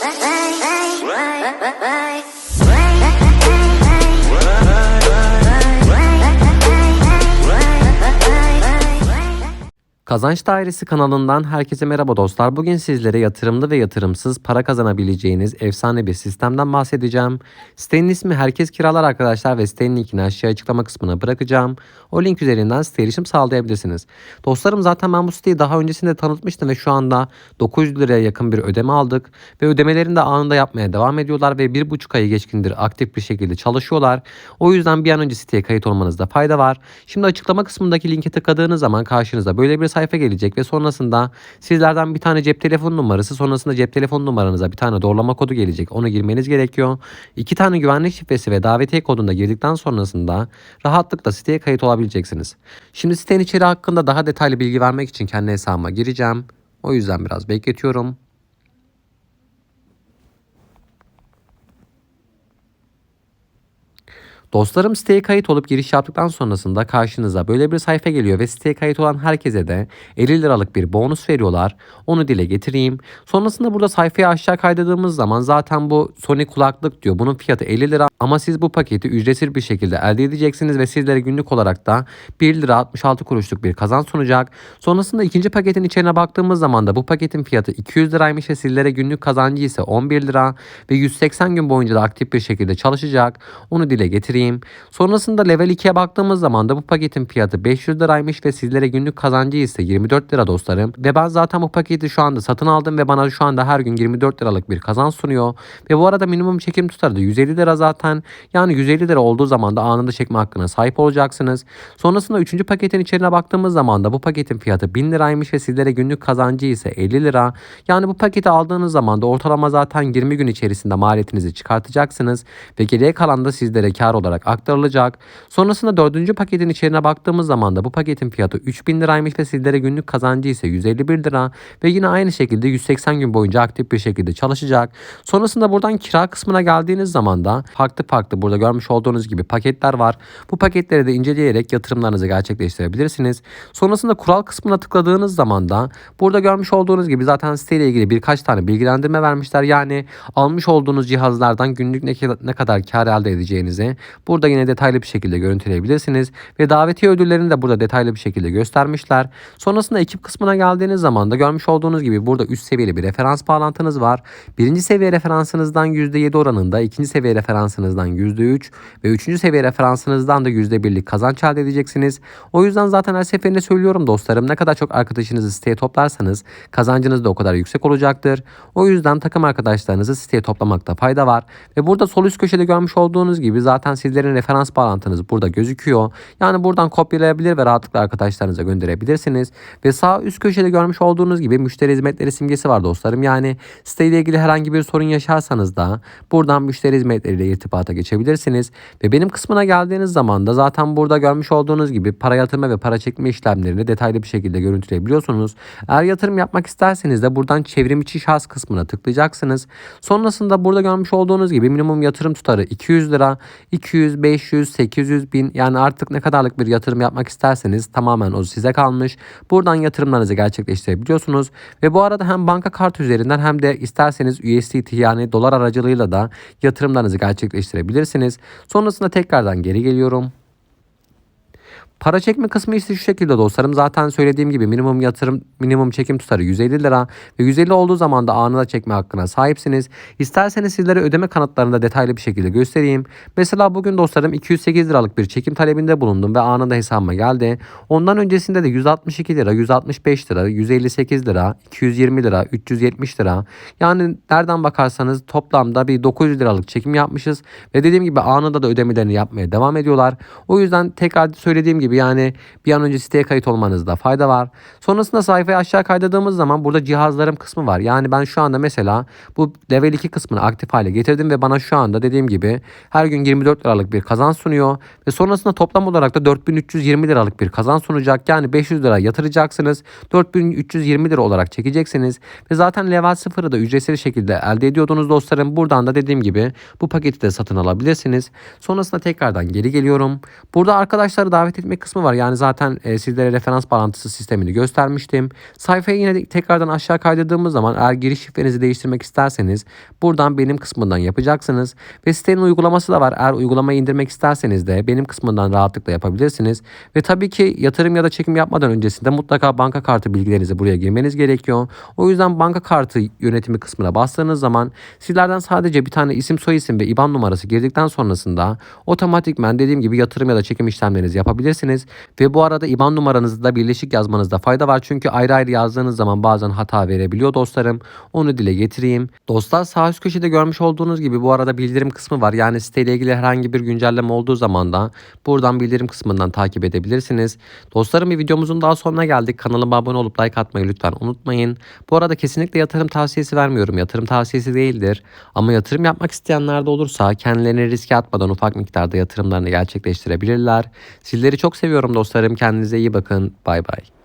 that's Kazanç Dairesi kanalından herkese merhaba dostlar. Bugün sizlere yatırımlı ve yatırımsız para kazanabileceğiniz efsane bir sistemden bahsedeceğim. Sitenin ismi Herkes Kiralar arkadaşlar ve sitenin linkini aşağı açıklama kısmına bırakacağım. O link üzerinden site erişim sağlayabilirsiniz. Dostlarım zaten ben bu siteyi daha öncesinde tanıtmıştım ve şu anda 900 liraya yakın bir ödeme aldık. Ve ödemelerini de anında yapmaya devam ediyorlar ve 1,5 ayı geçkindir aktif bir şekilde çalışıyorlar. O yüzden bir an önce siteye kayıt olmanızda fayda var. Şimdi açıklama kısmındaki linke tıkladığınız zaman karşınıza böyle bir sayfa gelecek ve sonrasında sizlerden bir tane cep telefon numarası sonrasında cep telefon numaranıza bir tane doğrulama kodu gelecek. Onu girmeniz gerekiyor. İki tane güvenlik şifresi ve davetiye kodunu da girdikten sonrasında rahatlıkla siteye kayıt olabileceksiniz. Şimdi sitenin içeri hakkında daha detaylı bilgi vermek için kendi hesabıma gireceğim. O yüzden biraz bekletiyorum. Dostlarım siteye kayıt olup giriş yaptıktan sonrasında karşınıza böyle bir sayfa geliyor ve siteye kayıt olan herkese de 50 liralık bir bonus veriyorlar. Onu dile getireyim. Sonrasında burada sayfayı aşağı kaydırdığımız zaman zaten bu Sony kulaklık diyor. Bunun fiyatı 50 lira ama siz bu paketi ücretsiz bir şekilde elde edeceksiniz ve sizlere günlük olarak da 1 lira 66 kuruşluk bir kazanç sunacak. Sonrasında ikinci paketin içine baktığımız zaman da bu paketin fiyatı 200 liraymış ve sizlere günlük kazancı ise 11 lira ve 180 gün boyunca da aktif bir şekilde çalışacak. Onu dile getireyim. Sonrasında level 2'ye baktığımız zaman da bu paketin fiyatı 500 liraymış ve sizlere günlük kazancı ise 24 lira dostlarım. Ve ben zaten bu paketi şu anda satın aldım ve bana şu anda her gün 24 liralık bir kazanç sunuyor. Ve bu arada minimum çekim tutarı da 150 lira zaten. Yani 150 lira olduğu zaman da anında çekme hakkına sahip olacaksınız. Sonrasında 3. paketin içeriğine baktığımız zaman da bu paketin fiyatı 1000 liraymış ve sizlere günlük kazancı ise 50 lira. Yani bu paketi aldığınız zaman da ortalama zaten 20 gün içerisinde maliyetinizi çıkartacaksınız ve geriye kalan da sizlere kar olarak aktarılacak. Sonrasında 4. paketin içeriğine baktığımız zaman da bu paketin fiyatı 3000 liraymış ve sizlere günlük kazancı ise 151 lira ve yine aynı şekilde 180 gün boyunca aktif bir şekilde çalışacak. Sonrasında buradan kira kısmına geldiğiniz zaman da farklı farklı burada görmüş olduğunuz gibi paketler var. Bu paketleri de inceleyerek yatırımlarınızı gerçekleştirebilirsiniz. Sonrasında kural kısmına tıkladığınız zaman da burada görmüş olduğunuz gibi zaten siteyle ilgili birkaç tane bilgilendirme vermişler. Yani almış olduğunuz cihazlardan günlük ne kadar kar elde edeceğinizi burada yine detaylı bir şekilde görüntüleyebilirsiniz. Ve davetiye ödüllerini de burada detaylı bir şekilde göstermişler. Sonrasında ekip kısmına geldiğiniz zaman da görmüş olduğunuz gibi burada üst seviyeli bir referans bağlantınız var. Birinci seviye referansınızdan %7 oranında, ikinci seviye referansınızdan %3 ve üçüncü seviye referansınızdan da %1'lik kazanç elde edeceksiniz. O yüzden zaten her seferinde söylüyorum dostlarım ne kadar çok arkadaşınızı siteye toplarsanız kazancınız da o kadar yüksek olacaktır. O yüzden takım arkadaşlarınızı siteye toplamakta fayda var. Ve burada sol üst köşede görmüş olduğunuz gibi zaten sizlerin referans bağlantınız burada gözüküyor. Yani buradan kopyalayabilir ve rahatlıkla arkadaşlarınıza gönderebilirsiniz. Ve sağ üst köşede görmüş olduğunuz gibi müşteri hizmetleri simgesi var dostlarım. Yani siteyle ilgili herhangi bir sorun yaşarsanız da buradan müşteri hizmetleriyle irtibata geçebilirsiniz. Ve benim kısmına geldiğiniz zaman da zaten burada görmüş olduğunuz gibi para yatırma ve para çekme işlemlerini detaylı bir şekilde görüntüleyebiliyorsunuz. Eğer yatırım yapmak isterseniz de buradan çevrim içi şahıs kısmına tıklayacaksınız. Sonrasında burada görmüş olduğunuz gibi minimum yatırım tutarı 200 lira, 200, 500, 800 bin yani artık ne kadarlık bir yatırım yapmak isterseniz tamamen o size kalmış. Buradan yatırımlarınızı gerçekleştirebiliyorsunuz. Ve bu arada hem banka kart üzerinden hem de isterseniz USDT yani dolar aracılığıyla da yatırımlarınızı gerçekleştirebilirsiniz. Sonrasında tekrardan geri geliyorum. Para çekme kısmı ise şu şekilde dostlarım. Zaten söylediğim gibi minimum yatırım, minimum çekim tutarı 150 lira ve 150 olduğu zaman da anında çekme hakkına sahipsiniz. İsterseniz sizlere ödeme kanıtlarında detaylı bir şekilde göstereyim. Mesela bugün dostlarım 208 liralık bir çekim talebinde bulundum ve anında hesabıma geldi. Ondan öncesinde de 162 lira, 165 lira, 158 lira, 220 lira, 370 lira. Yani nereden bakarsanız toplamda bir 900 liralık çekim yapmışız ve dediğim gibi anında da ödemelerini yapmaya devam ediyorlar. O yüzden tekrar söylediğim gibi yani bir an önce siteye kayıt olmanızda fayda var. Sonrasında sayfayı aşağı kaydırdığımız zaman burada cihazlarım kısmı var. Yani ben şu anda mesela bu level 2 kısmını aktif hale getirdim ve bana şu anda dediğim gibi her gün 24 liralık bir kazanç sunuyor. Ve sonrasında toplam olarak da 4320 liralık bir kazanç sunacak. Yani 500 lira yatıracaksınız. 4320 lira olarak çekeceksiniz. Ve zaten level 0'ı da ücretsiz şekilde elde ediyordunuz dostlarım. Buradan da dediğim gibi bu paketi de satın alabilirsiniz. Sonrasında tekrardan geri geliyorum. Burada arkadaşları davet etmek bilgilendirme kısmı var. Yani zaten e, sizlere referans bağlantısı sistemini göstermiştim. Sayfaya yine tekrardan aşağı kaydırdığımız zaman eğer giriş şifrenizi değiştirmek isterseniz buradan benim kısmından yapacaksınız. Ve sitenin uygulaması da var. Eğer uygulamayı indirmek isterseniz de benim kısmından rahatlıkla yapabilirsiniz. Ve tabii ki yatırım ya da çekim yapmadan öncesinde mutlaka banka kartı bilgilerinizi buraya girmeniz gerekiyor. O yüzden banka kartı yönetimi kısmına bastığınız zaman sizlerden sadece bir tane isim soyisim ve IBAN numarası girdikten sonrasında otomatikmen dediğim gibi yatırım ya da çekim işlemlerinizi yapabilirsiniz. Ve bu arada IBAN numaranızı da birleşik yazmanızda fayda var. Çünkü ayrı ayrı yazdığınız zaman bazen hata verebiliyor dostlarım. Onu dile getireyim. Dostlar sağ üst köşede görmüş olduğunuz gibi bu arada bildirim kısmı var. Yani siteyle ilgili herhangi bir güncelleme olduğu zaman da buradan bildirim kısmından takip edebilirsiniz. Dostlarım bir videomuzun daha sonuna geldik. Kanalıma abone olup like atmayı lütfen unutmayın. Bu arada kesinlikle yatırım tavsiyesi vermiyorum. Yatırım tavsiyesi değildir. Ama yatırım yapmak isteyenler de olursa kendilerini riske atmadan ufak miktarda yatırımlarını gerçekleştirebilirler. Sizleri seviyorum dostlarım. Kendinize iyi bakın. Bay bay.